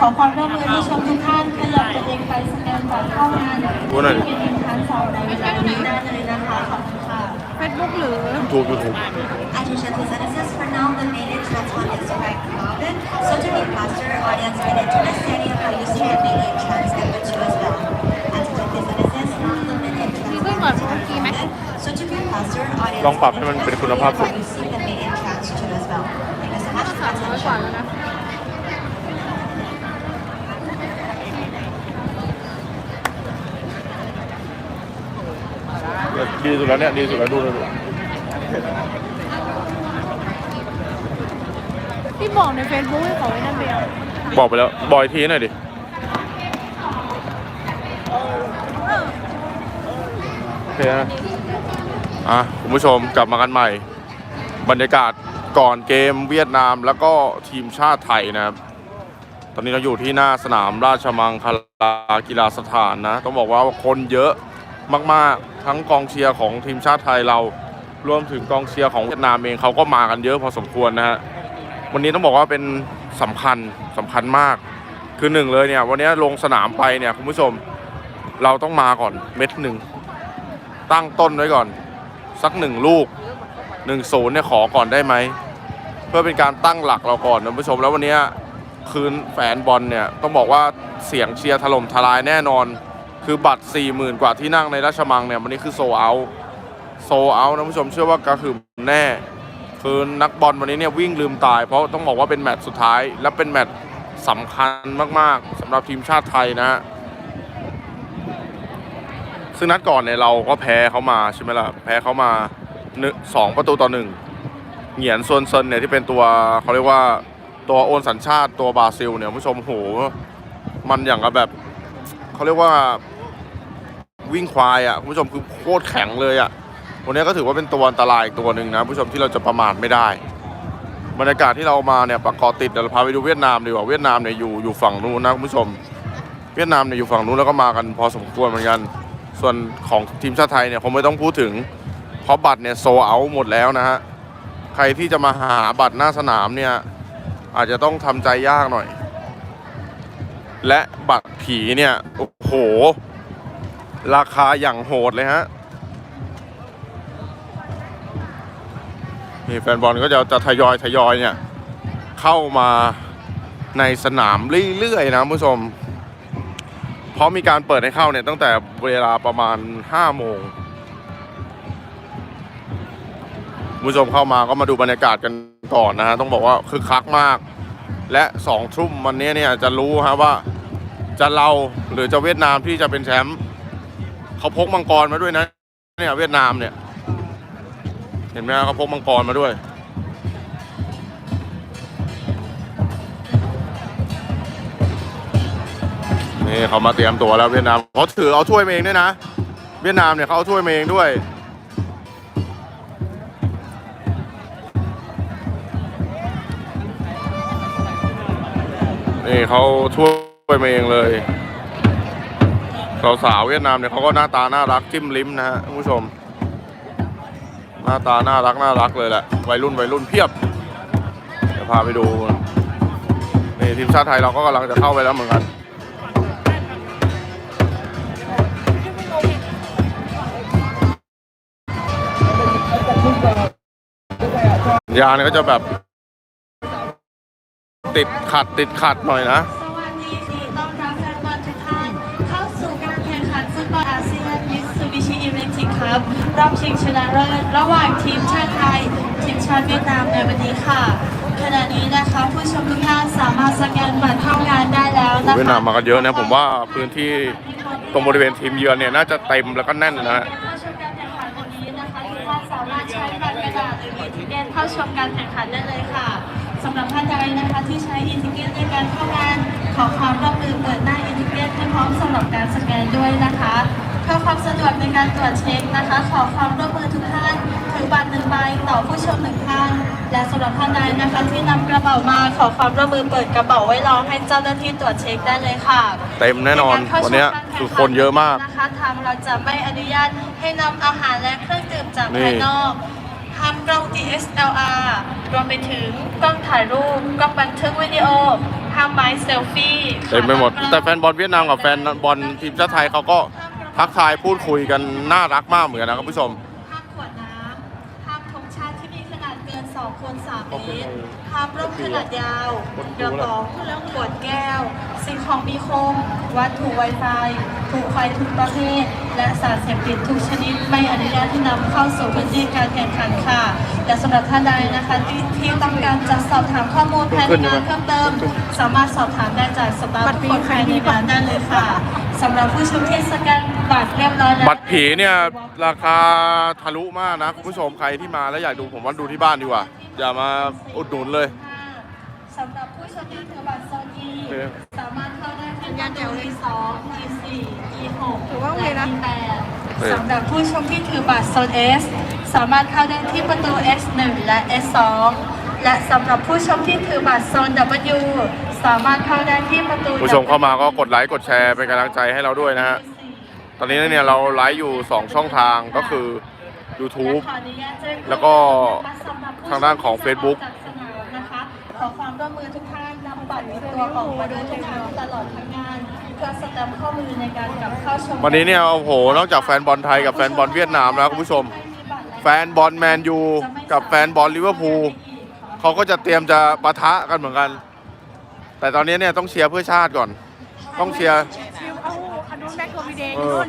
ขอความร่วมมือผู้ชมทุกท่านขยับตัวเองไปสแกนบัตรเข้างานพูดหน่อยดิที่เป็นชั้นสองในเวลานี้ได้เลยนะคะขอบคุณค่ะเฟซบุ๊กหรือถูกถูกถูก Attention to citizens, for now the main entrance one is right crowded, so to be faster, audience may enter the stadium by using the main entrance number two as well. Attention to citizens, now the main entrance Đi với one is ngồi right một tí mấy. crowded, so to be faster, audience ลองปรับให้มันเป็นคุณภาพสุด by using the main entrance two as well. Thank you so much สาม for ร้อยกว่า attention. แล้วนะ ดีสุดแล้วเนี่ยดีสุดแล้วดูเลยดูพี่บอกในเฟซบุ๊กให้เขาไว้นั่นเดียวบอกไปแล้วบอยทีหน่อยดิโอเคนะอะคุณผู้ชมกลับมากันใหม่ บรรยากาศก่อนเกมเวียดนามแล้วก็ทีมชาติไทยนะครับตอนนี้เราอยู่ที่หน้าสนามราชมังคลากีฬาสถานนะ ต้องบอกว่าคนเยอะ มากๆ ทั้งกองเชียร์ของทีมชาติไทยเรา รวมถึงกองเชียร์ของเวียดนามเองเขาก็มากันเยอะพอสมควรนะฮะ วันนี้ต้องบอกว่าเป็นสำคัญสำคัญมาก คือหนึ่งเลยเนี่ย วันนี้ลงสนามไปเนี่ยคุณผู้ชมเราต้องมาก่อนเม็ดหนึ่ง ตั้งต้นไว้ก่อน สักหนึ่งลูกหนึ่งศูนย์เนี่ยขอก่อนได้ไหม เพื่อเป็นการตั้งหลักเราก่อนนะคุณผู้ชมแล้ววันนี้คืนแฟนบอลเนี่ยต้องบอกว่าเสียงเชียร์ถล่มทลายแน่นอน คือบัตร 4 0,000 กว่าที่นั่งในราชมังเนี่ยวันนี้คือโซเอาโซเอานะคุณผู้ชมเชื่อว่ากระหึ่มแน่ คือนักบอลวันนี้เนี่ยวิ่งลืมตาย เพราะต้องบอกว่าเป็นแมตช์สุดท้าย และเป็นแมตช์สำคัญมากๆสำหรับทีมชาติไทยนะฮะซึ่งนัดก่อนเนี่ยเราก็แพ้เขามาใช่ไหมล่ะแพ้เขามาสองประตูต่อหนึ่งเหงียนซวนเซินเนี่ยที่เป็นตัวเขาเรียกว่าตัวโอนสัญชาติตัวบราซิลเนี่ยคุณผู้ชมโหมันอย่างกับแบบ เขาเรียกว่าวิ่งควายอะผู้ชมคือโคตรแข็งเลยอะวันนี้ก็ถือว่าเป็นตัวอันตรายอีกตัวหนึ่งนะผู้ชมที่เราจะประมาทไม่ได้ บรรยากาศที่เรามาเนี่ยประกอบติดเดี๋ยวเราพาไปดูเวียดนามดีกว่าเวียดนามเนี่ยอยู่อยู่ฝั่งนู้นนะคุณผู้ชม เวียดนามเนี่ยอยู่ฝั่งนู้นแล้วก็มากันพอสมควรเหมือนกัน ส่วนของทีมชาติไทยเนี่ยคงไม่ต้องพูดถึงเพราะบัตรเนี่ยโซเอาหมดแล้วนะฮะใครที่จะมาหาบัตรหน้าสนามเนี่ยอาจจะต้องทำใจยากหน่อย และบัตรผีเนี่ย โอ้โห ราคาอย่างโหดเลยฮะ นี่แฟนบอลก็จะจะทยอยทยอยเนี่ย เข้ามาในสนามเรื่อยๆนะคุณผู้ชม เพราะมีการเปิดให้เข้าเนี่ย ตั้งแต่เวลาประมาณ 5 โมงคุณผู้ชมเข้ามาก็มาดูบรรยากาศกันก่อนนะฮะ ต้องบอกว่าคึกคักมาก และสองทุ่มวันนี้เนี่ยจะรู้ฮะว่าจะเราหรือจะเวียดนามที่จะเป็นแชมป์เขาพกมังกรมาด้วยนะเนี่ยเวียดนามเนี่ย เห็นไหมครับเขาพกมังกรมาด้วย นี่เขามาเตรียมตัวแล้วเวียดนามเขาถือเอาถ้วยมาเองด้วยนะ เวียดนามเนี่ยเขาเอาถ้วยมาเองด้วย นี่เขาถ้วยมาเองเลยสาวๆเวียดนามเนี่ยเขาก็หน้าตาน่ารักจิ้มลิ้มนะฮะผู้ชม หน้าตาน่ารักน่ารักเลยแหละวัยรุ่นวัยรุ่นเพียบเดี๋ยวพาไปดูนี่ทีมชาติไทยเราก็กำลังจะเข้าไปแล้วเหมือนกันยาเนี่ยก็จะแบบ ติดขัดติดขัดหน่อยนะ สวัสดีค่ะต้อนรับแฟนบอลทุกท่านเข้าสู่การแข่งขันฟุตบอลอาเซียนมิสซูบิชิอีเวนต์ครับ รอบชิงชนะเลิศระหว่างทีมชาติไทย ทีมชาติเวียดนามในวันนี้ค่ะ ขณะนี้นะคะผู้ชมทุกท่านสามารถสแกนบัตรเข้างานได้แล้วนะคะเวียดนามมากันเยอะนะผมว่าพื้นที่ตรงบริเวณทีมเยือนเนี่ยน่าจะเต็มแล้วก็แน่นนะฮะ เข้าชมการแข่งขันวันนี้นะคะทุกท่านสามารถใช้บัตรกระดาษหรืออีทิเกตเข้าชมการแข่งขันได้เลยค่ะสำหรับท่านใดนะคะ ที่ใช้อีทิเกตในการเข้างานขอความร่วมมือเปิดหน้าอีทิเกตให้พร้อมสำหรับการสแกนด้วยนะคะเพื่อความสะดวกในการตรวจเช็คนะคะ ขอความร่วมมือทุกท่านถือบัตรหนึ่งใบต่อผู้ชมหนึ่งท่านและสำหรับท่านใดนะคะที่นำกระเป๋ามาขอความร่วมมือเปิดกระเป๋าไว้รอให้เจ้าหน้าที่ตรวจเช็คได้เลยค่ะ เต็มแน่นอนวันเนี้ยคือคนเยอะมาก นะคะทางเราจะไม่อนุญาตให้นำอาหารและเครื่องดื่มจากนี่ ภายนอก ห้ามกล้อง DSLR รวมไปถึงกล้องถ่ายรูป กล้องบันทึกวิดีโอหภาพไม้เซลฟี่เต็มไปหมด แต่แฟนบอลเวียดนามกับแฟนบอลทีมชาติไทยเขาก็ทักทายพูดคุยกันน่ารักมากเหมือนกันนะครับผู้ชมภาพขวดน้ำภาพธงชาติที่มีขนาดเกิน2คูณ3เมตร ภาพร่มขนาดยาวกระป๋องขวดแก้ว สิ่งของมีคม วัตถุไวไฟถูกไฟทุกประเภท และสารเสพติดทุกชนิด ไม่อนุญาตที่นำเข้าสู่พื้นที่การแข่งขันค่ะ และสำหรับท่านใดนะคะที่ที่ต้องการจะสอบถามข้อมูลภายในงานเพิ่มเติม สามารถสอบถามได้จากสตาฟทุกคนภายในงานได้เลยค่ะ สำหรับผู้ชมที่สแกนบัตรเรียบร้อยแล้วบัตรผีเนี่ยราคาทะลุมากนะคุณผู้ชมใครที่มาแล้วอยากดูผมว่าดูที่บ้านดีกว่า อย่ามาอุดหนุนเลยสำหรับผู้ชมที่ถือบัตรโซนีโอเคสามารถเข้าได้ที่ประตู E2 E4 E6 ถือว่าโอเคนะและ E8 สำหรับผู้ชมที่ถือบัตรโซน S สามารถเข้าได้ที่ประตู S1 และ S2 และสำหรับผู้ชมที่ถือบัตรโซน W สามารถเข้าได้ที่ประตูผู้ชมเข้ามาก็กดไลค์กดแชร์เป็นกำลังใจให้เราด้วยนะฮะตอนนี้เนี่ยเราไลฟ์อยู่ 2 ช่องทางก็คือ YouTube แล้วก็ทางด้านของ Facebook ขอความร่วมมือทุกท่านนำบัตรติดตัวออกมาด้วยทุกครั้งตลอดทั้งงานเพื่อสแตมป์ข้อมือในการกลับเข้าชมวันนี้เนี่ยโอ้โหนอกจากแฟนบอลไทยกับแฟนบอลเวียดนามแล้วคุณผู้ชม แฟนบอลแมนยูกับแฟนบอลลิเวอร์พูลเขาก็จะเตรียมจะปะทะกันเหมือนกัน แต่ตอนนี้เนี่ยต้องเชียร์เพื่อชาติก่อน ต้องเชียร์ ฟิวเอาอันนู้นแบ็คโคมิเดย์เอนู่อน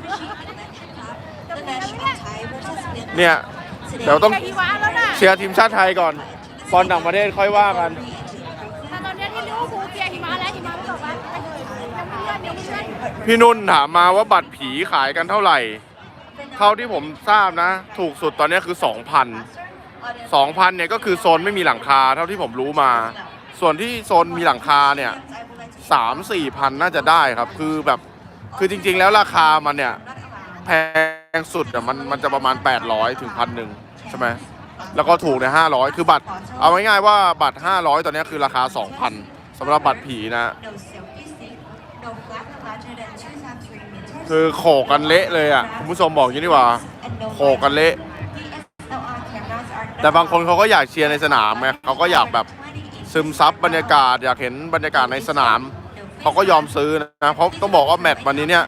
The national Thai versus Vietnam เนี่ย เดี๋ยวต้องใครที่ว้าแล้วน่ะเชียร์ทีมชาติไทยก่อนบอลต่างประเทศค่อยว่ากัน แต่ตอนเนี้ยที่ลิเวอร์พูลเชียร์หิมะแล้วหิมะไม่ตกแล้วยังไม่เลื่อนยังไม่เลื่อนพี่นุ่นถามมาว่าบัตรผีขายกันเท่าไหร่ เท่าที่ผมทราบนะ ถูกสุดตอนนี้คือ 2,000 2,000เนี่ยก็คือโซนไม่มีหลังคาเท่าที่ผมรู้มา ส่วนที่โซนมีหลังคาเนี่ยสามสี่พันน่าจะได้ครับ คือแบบคือจริง ๆ แล้วราคามันเนี่ยแพงสุดอะมันมันจะประมาณ 800 ถึงพันหนึ่งใช่ไหมแล้วก็ถูกเนี่ย500คือบัตร เอาง่ายๆว่าบัตร500ตอนนี้คือราคา2,000สำหรับบัตรผีนะ คือโขกกันเละเลยอะคุณผู้ชมบอกอย่างนี้ดีกว่าโขกกันเละ แต่บางคนเขาก็อยากเชียร์ในสนามไงเขาก็อยากแบบ ซึมซับบรรยากาศอยากเห็นบรรยากาศในสนาม เขาก็ยอมซื้อนะเพราะต้องบอกว่าแมตช์วันนี้เนี่ย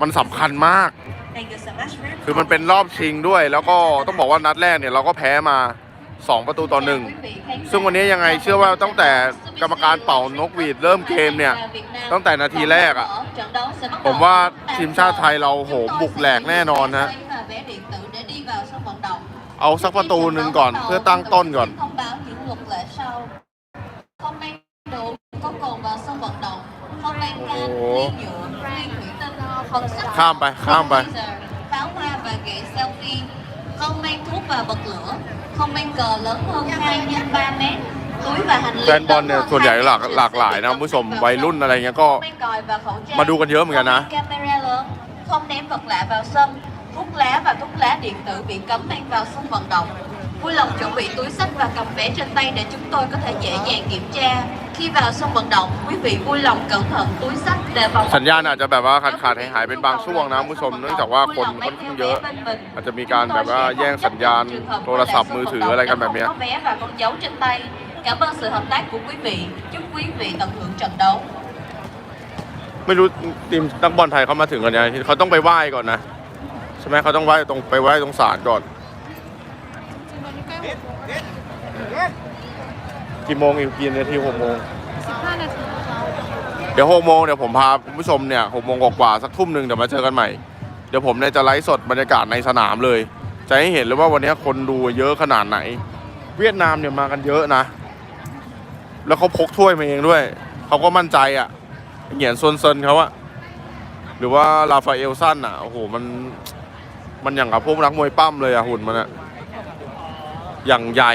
มันสำคัญมาก คือมันเป็นรอบชิงด้วย แล้วก็ต้องบอกว่านัดแรกเนี่ยเราก็แพ้มา 2 ประตูต่อหนึ่งซึ่งวันนี้ยังไงเชื่อว่าตั้งแต่กรรมการเป่านกหวีดเริ่มเกมเนี่ยตั้งแต่นาทีแรกอะผมว่าทีมชาติไทยเราโหบุกแหลกแน่นอนนะเอาสักประตูหนึ่งก่อนเพื่อตั้งต้นก่อน ข้ามไปข้ามไป không laser, pháo hoa và gậy selfie không mang thuốc và bật lửa không mang cờ lớn hơn 2 x 3 mét túi và hành lý แฟนบอลเนี่ย lớn hơn ส่วนใหญ่ 2 หลาก mét หลากหลายนะคุณผู้ชมวัยรุ่นอะไรเงี้ยก็ không mang còi và khẩu trang มาดูกันเยอะเหมือนกันนะ không mang camera lớn không ném vật lạ vào sân thuốc lá và thuốc lá điện tử bị cấm mang vào sân vận động vui lòng chuẩn bị túi sách và cầm vé trên tay để chúng tôi có thể dễ dàng kiểm tra Khi vào sân vận động quý vị vui lòng cẩn thận túi sách để vào สัญญาณอาจจะแบบว่าขาดขาดหายหายๆเป็นบางช่วงนะคุณผู้ชมเนื่องจากว่าคนค่อนข้างเยอะ อาจจะมีการแบบว่าแย่งสัญญาณโทรศัพท์มือถืออะไรกันแบบเนี้ย có vé và con dấu trên tay cảm ơn sự hợp tác của quý vị chúc quý vị tận hưởng trận đấu ไม่รู้ทีมนักบอลไทยเขามาถึงกันยังไงเขาต้องไปไหว้ก่อนนะ ใช่ไหมเขาต้องไหว้ตรงไปไหว้ตรงศาลก่อน กี่โมงอีกกี่นาทีหกโมงสิบห้านาทีเดี๋ยวหกโมงเดี๋ยวผมพาคุณผู้ชมเนี่ยหกโมงกว่าๆสักทุ่มหนึ่งเดี๋ยวมาเจอกันใหม่ เดี๋ยวผมเนี่ยจะไลฟ์สดบรรยากาศในสนามเลย จะให้เห็นเลยว่าวันนี้คนดูเยอะขนาดไหน เวียดนามเนี่ยมากันเยอะนะ แล้วเขาพกถ้วยมาเองด้วย เขาก็มั่นใจอะ่ะเหงียนซวนเซินเขาอะหรือว่าลาฟาเอลสั้นอะโอ้โหมันมันอย่างกับพวกนักมวยปั้มเลยอะหุ่นมันอะ อย่างใหญ่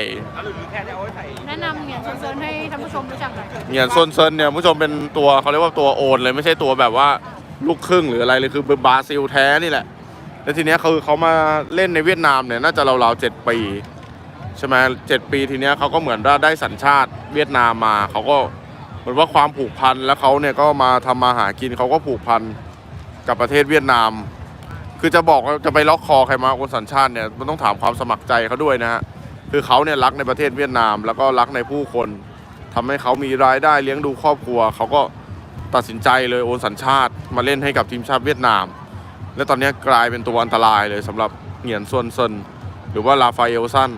แนะนำเนี่ยเชิญๆให้ท่านผู้ชมรู้จักหน่อยเหงียนซนเซินเนี่ยคุณผู้ชมเป็นตัวเขาเรียกว่าตัวโอนเลยไม่ใช่ตัวแบบว่าลูกครึ่งหรืออะไรเลยคือบราซิลแท้นี่แหละ แล้วทีเนี้ยคือเขามาเล่นในเวียดนามเนี่ยน่าจะราวๆเจ็ดปีใช่ไหมเจ็ดปีทีเนี้ยเขาก็เหมือนว่าได้สัญชาติเวียดนามมาเขาก็เหมือนว่าความผูกพันแล้วเขาเนี่ยก็มาทำมาหากินเขาก็ผูกพันกับประเทศเวียดนาม คือจะบอกว่าจะไปล็อกคอใครมาคนสัญชาติเนี่ยมันต้องถามความสมัครใจเขาด้วยนะฮะ คือเขาเนี่ยรักในประเทศเวียดนาม แล้วก็รักในผู้คนำให้เขามีรายได้เลี้ยงดูครอบครัว เขาก็ตัดสินใจเลยโอนสัญชาติมาเล่นให้กับทีมชาติเวียดนาม และตอนนี้กลายเป็นตัวอันตรายเลยสำหรับเหงียนซวนเซินหรือว่าลาฟาเอลซัน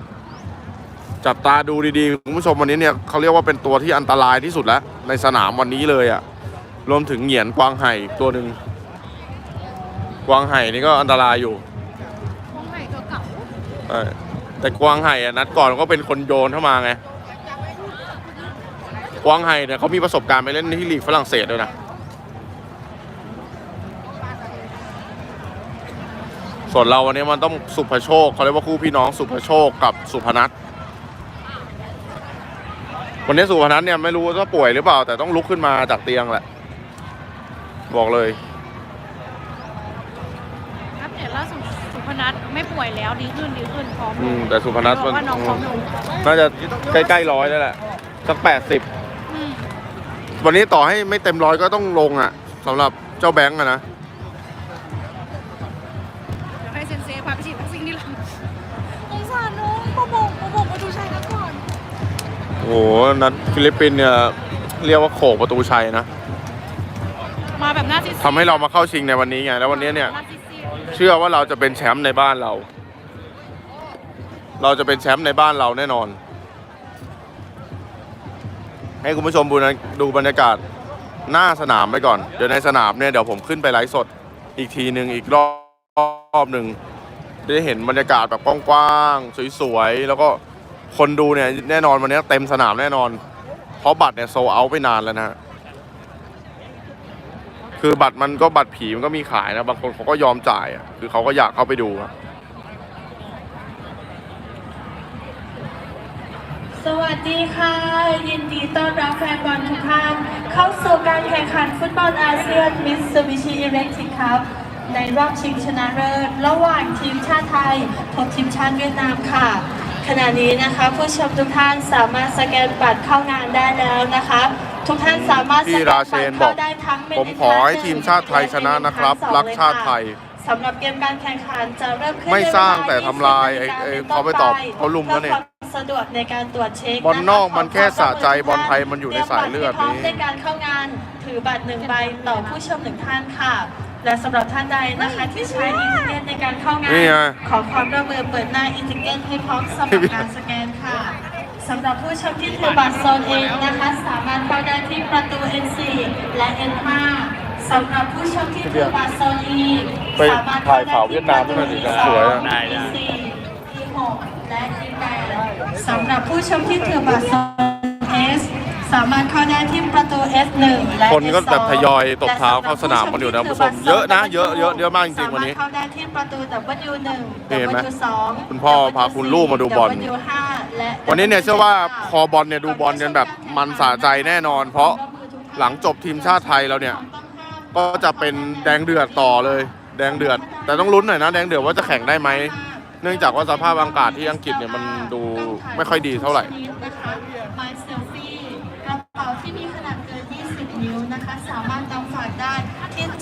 จับตาดูดีๆคุณผู้ชมวันนี้เนี่ยเขาเรียกว่าเป็นตัวที่อันตรายที่สุดแล้ว ในสนามวันนี้เลยอะ่ะรวมถึงเหงียนกวางไห่อีกตัวหนึ่งกวางไห่นี่ก็อันตรายอยู่วงไหนตัวเก่าใช่ แต่กวางไห่อะนัดก่อนก็เป็นคนโยนเข้ามาไงกวางไห่เนี่ยเขามีประสบการณ์ไปเล่นที่ลีกฝรั่งเศสด้วยนะส่วนเราวันนี้มันต้องสุภโชคเขาเรียกว่าคู่พี่น้องสุภโชคกับสุพนัทวันนี้สุพนัทเนี่ยไม่รู้ว่าป่วยหรือเปล่า แต่ต้องลุกขึ้นมาจากเตียงแหละ บอกเลยอัปเดตล่าสุด ไม่ป่วยแล้วดีขึ้นดีขึ้นพร้อมลอืงมแต่สุพนัทบอกว่าน้องพร้อมลงน่าจะใกล้ๆร้อยแล้วแหละสักแปดสิบอืมวันนี้ต่อให้ไม่เต็มร้อยก็ต้องลงอะสำหรับเจ้าแบงค์อะนะ เดี๋ยวให้เซนเซ่พาไปฉีดวัคซีนที่หลังสงสารน้องประมงประมงมาดูชัยกันก่อน โอ้โหนัดฟิลิปปินส์เนี่ยเรียกว่าโขกประตูชัยนะมาแบบหน้าซีดทำให้เรามาเข้าชิงในวันนี้ไง แล้ววันนี้เนี่ย หาซีด เชื่อว่าเราจะเป็นแชมป์ในบ้านเรา เราจะเป็นแชมป์ในบ้านเราแน่นอน ให้คุณผู้ชมดูนะดูบรรยากาศหน้าสนามไปก่อน เดี๋ยวในสนามเนี่ยเดี๋ยวผมขึ้นไปไลฟ์สดอีกทีหนึ่งอีกรอบหนึ่งจะได้เห็นบรรยากาศแบบกว้างๆสวยๆแล้วก็คนดูเนี่ยแน่นอนวันนี้เต็มสนามแน่นอน เพราะบัตรเนี่ยโซเอาไปนานแล้วนะฮะ คือบัตรมันก็บัตรผีมันก็มีขายนะ บางคนเขาก็ยอมจ่ายอะคือเขาก็อยากเข้าไปดูอะสวัสดีค่ะ ยินดีต้อนรับแฟนบอลทุกท่าน เข้าสู่การแข่งขันฟุตบอลอาเซียนมิสซูบิชิอิเล็กทริกครับ ในรอบชิงชนะเลิศระหว่างทีมชาติไทยพบทีมชาติเวียดนามค่ะ ขณะนี้นะคะ ผู้ชมทุกท่านสามารถสแกนบัตรเข้างานได้แล้วนะคะ ทุกท่านสามารถสพี่แกนราบัตรเชนบอกเข้าได้ทั้งผมขอให้ทีมชาติไทยชนะนะครับ รักชาติไทยสำหรับเกมการแข่งขันจะเริ่มขึ้นไม่สร้างในเวลแต่ทำลายไอ้ไอ้เขาไปตอบเขาลุมแล้วเนี่ยพื่อความสะดวกในการตรวจเช็คบอลนอกมันแค่สะใจบอลไทยมันอยู่ในสายเลือดตรียมบัตรให้พร้อมนี่ในการเข้างานถือบัตรหนึ่งใบต่อผู้ชมหนึ่งท่านค่ะ และสำหรับท่านใดนะคะที่ใช้อินเทอร์เน็ตในการเข้างานนี่ไงขอความร่วมมือเปิดหน้าอินเทอร์เน็ตให้พร้อมสำหรับการสแกนค่ะ สำหรับผู้ชมที่ถือบัตรโซนเองนะคะ สามารถเข้าได้ที่ประตู N4 และ N5 สำหรับผู้ชมที่ถือบัตรโซน E ไปถ่ายข่าวเวียดนามด้วยหน่อยดิสวยอะได้ได้ที่6และที่8สำหรับผู้ชมที่ถือบัตรโซน S สามารถเข้าได้ที่ประตู S1 และ คนก็ S2 แบบทยอยตบเท้าเข้าสนามกันอยู่นะคุณผู้ชมเยอะนะเยอะเยอะเยอะมากจริงๆวันนี้สามารถเข้าได้ที่ประตู W1 เห็นไหม W2 คุณพ่อพาคุณลูกมาดูบอล W5 และ วันนี้เนี่ยเชื่อว่าคอบอลเนี่ยดูบอลกันแบบมันสะใจแน่นอน เพราะหลังจบทีมชาติไทยแล้วเนี่ย ก็จะเป็นแดงเดือดต่อเลย แดงเดือด แต่ต้องลุ้นหน่อยนะ แดงเดือดว่าจะแข่งได้ไหม เนื่องจากว่าสภาพอากาศที่อังกฤษเนี่ยมันดูไม่ค่อยดีเท่าไหร่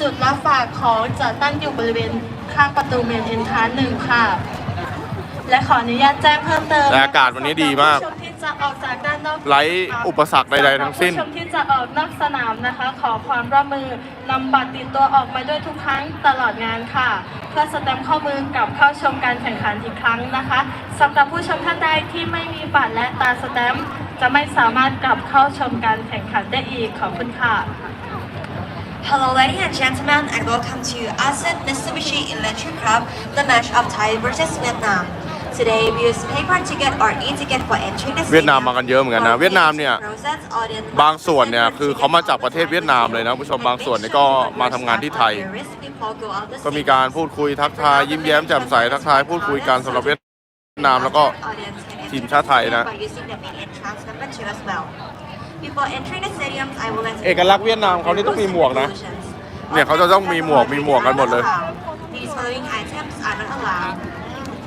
จุดรับฝากของจะตั้งอยู่บริเวณข้างประตูเมนเอ็นทานหนึ่งค่ะ และขออนุญาตแจ้งเพิ่มเติมและอากาศวันนี้ดีมากผู้ชมที่จะออกจากด้านนอกไร้อุปสรรคใดๆทั้งสิ้น สำหรับผู้ชมที่จะออกนอกสนามนะคะ ขอความร่วมมือนำบัตรติดตัวออกมาด้วยทุกครั้งตลอดงานค่ะ เพื่อสแตมป์ข้อมือกับเข้าชมการแข่งขันอีกครั้งนะคะสำหรับผู้ชมท่านใดที่ไม่มีบัตรและตาสแตมป์จะไม่สามารถกลับเข้าชมการแข่งขันได้อีกขอบคุณค่ะ Hello, ladies and gentlemen, and welcome to ASEAN Mitsubishi Electric Cup, the match of Thai versus Vietnam. Today, we use paper ticket or e-ticket for entering the เวียดนามมากันเยอะเหมือนกันนะเวียดนามเนี่ย บางส่วนเนี่ยคือเขามาจากประเทศเวียดนามเลยนะผู้ชมบางส่วนเนี่ยก็มาทำงานที่ไทย ก็มีการพูดคุยทักทายยิ้มแย้มแจ่มใสทักทายพูดคุยกันสำหรับเวียดนามแล้วก็ทีมชาติไทยนะ เอกลักษณ์เวียดนามเขานี่ต้องมีหมวกนะ เนี่ยเขาจะต้องมีหมวกมีหมวกกันหมดเลย These following items are not allowed.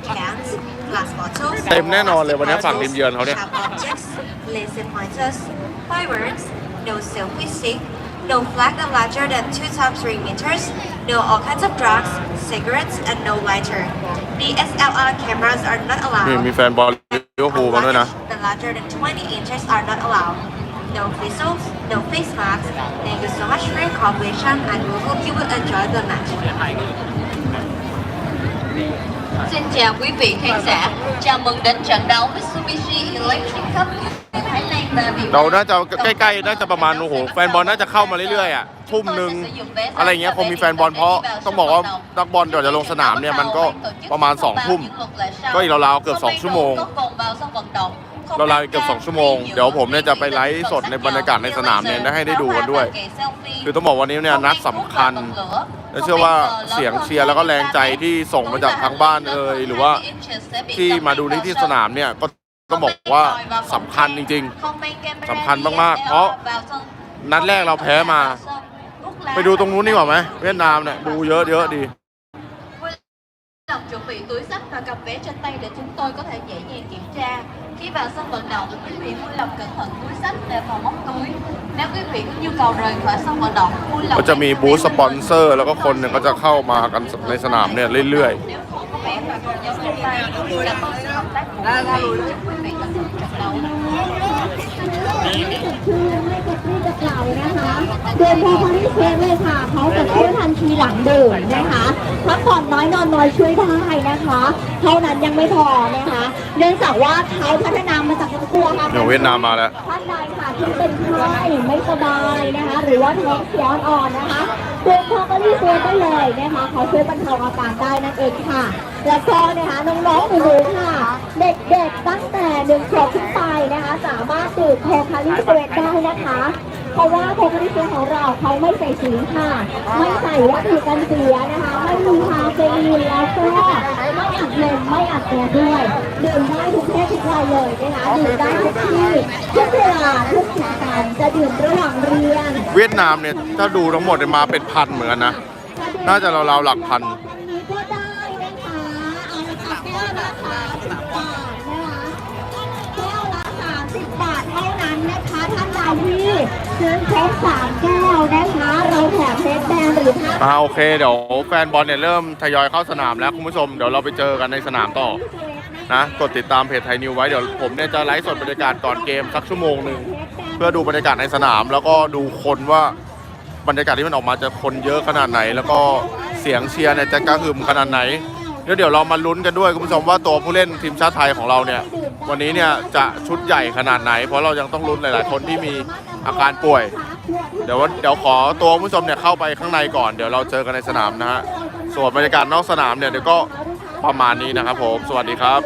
Cans, glass bottles, เต็มแน่นอนเลยวันนี้ฝั่งทีมเยือนเขาเนี่ย sharp objects, laser pointers, fireworks, no selfie stick, no flag that larger than 2 times 3 meters, no all kinds of drugs, cigarettes, and no lighter. DSLR cameras are not นี่ allowed. มีแฟนบอลลิเวอร์พูลมาด้วยนะ Luggage that larger than 20 inches are not allowed. No whistles, no face masks. Thank you so much for your cooperation and we hope you will enjoy the match. Xin chào quý vị khán giả, chào mừng đến trận đấu Mitsubishi Electric Cup Thái Lan và Việt เรา Nam. น่าจะใกล้ๆน่าจะประมาณโอ้โหแฟนบอลน่าจะเข้ามาเรื่อยๆอะทุ่มหนึ่งอะไรเงี้ยคงมีแฟนบอลเพราะต้องบอกว่านักบอลก่อนจะลงสนามเนี่ยมันก็ประมาณ2องทุ่มก็อีกราวๆเกือบสองชั่วโมง เราวๆเกือบสองชั่วโมง เดี๋ยวผมเนี่ยจะไปไลฟ์สดในบรรยากาศในสนามเนี่ยให้ได้ดูกันด้วย คือต้องบอกวันนี้เนี่ยนัดสำคัญ และเชื่อว่าเสียงเชียร์แล้วก็แรงใจที่ส่งมาจากทางบ้านเอ่ยหรือว่าที่มาดูที่ที่สนามเนี่ยก็ต้องบอกว่าสำคัญจริงสำคัญมากๆ เพราะนัดแรกเราแพ้มา ไปดูตรงนู้นดีกว่าไหมเวียดนามเนี่ยดูเยอะเยอะๆดี lòng chuẩn bị túi sách và cầm vé trên tay để chúng tôi có thể dễ dàng kiểm tra. Khi vào sân vận động, quý vị vui lòng cẩn thận túi sách để phòng móc túi. Nếu quý vị có nhu cầu rời khỏi sân vận động, vui lòng ก็จะมีบูธสปอนเซอร์ แล้วก็คนเนี่ยก็จะเข้ามากันในสนามเนี่ยเรื่อย Nếu không có vé và con dấu trên tay, cảm ơn sự hợp tác của quý vị. Chúc quý vị tận hưởng trận đấu. คือไม่กระปรี้ กระเปล่านะคะเตือนพอพอที่เช็คเลยค่ะเขาจะช่วยทันทีหลังดื่มนะคะพักผ่อนน้อยนอนน้อยช่วยได้นะคะ เท่านั้นยังไม่พอนะคะ เนื่องจากว่าเขาพัฒนามาจากทั้งตัวค่ะๆอย่างเวียดนามมาแล้ว ท่านใดค่ะที่เป็นไข้ไม่สบายนะคะ หรือว่าท้องเสียอ่อนๆนะคะเตือนพอก็รีบเตือนได้เลยนะคะเขาช่วยบรรเทาอาการได้นั่นเองค่ะแล้วก็นะคะน้องๆหนูๆค่ะ เด็กๆตั้งแต่หนึ่งขวบขึ้นไปนะคะ สามารถดื่มโคคาลิเฟตได้นะคะ เพราะว่าโคคาลิเฟตของเราเขาไม่ใส่สีค่ะ ไม่ใส่วัตถุกันเสียนะคะ ไม่มีคาเฟอีนแล้วก็ไม่อัดเลมไม่อัดแอร์ด้วยดื่มได้ทุกเพศทุกวัยเลยนะคะดื่มได้ทุกที่ทุกเวลาทุกกิจกรรมจะดื่มระหว่างเรียนเวียดนามเนี่ยถ้าดูทั้งหมดเนี่ยมาเป็นพันเหมือนกันนะ น่าจะราวๆหลักพันต รงนี้ก็คะเอาละค่ะแก้วละสามแก้วละสามสิบบาทเท่านั้นนะคะท่านใดที่ซื้อครบสามแก้วนะคะเราแถมเพชรแดงหรือผ้าอ่าโอเคเดี๋ยวแฟนบอลเนี่ยเริ่มทยอยเข้าสนามแล้วคุณผู้ชมเดี๋ยวเราไปเจอกันในสนามต่อนะกดติดตามเพจไทยนิวไว้เดี๋ยวผมเนี่ยจะไลฟ์สดบรรยากาศก่อนเกมสักชั่วโมงหนึ่งเพื่อดูบรรยากาศในสนาม แล้วก็ดูคนว่าบรรยากาศที่มันออกมาจะคนเยอะขนาดไหน แล้วก็เสียงเชียร์เนี่ยจะกระหึ่มขนาดไหน เดี๋ยวเดี๋ยวเรามาลุ้นกันด้วยคุณผู้ชมว่าตัวผู้เล่นทีมชาติไทยของเราเนี่ย วันนี้เนี่ยจะชุดใหญ่ขนาดไหน เพราะเรายังต้องลุ้นหลาย ๆ คนที่มีอาการป่วย เดี๋ยวว่าเดี๋ยวขอตัวผู้ชมเนี่ยเข้าไปข้างในก่อนเดี๋ยวเราเจอกันในสนามนะฮะส่วนบรรยากาศนอกสนามเนี่ยเดี๋ยวก็ประมาณนี้นะครับผม สวัสดีครับ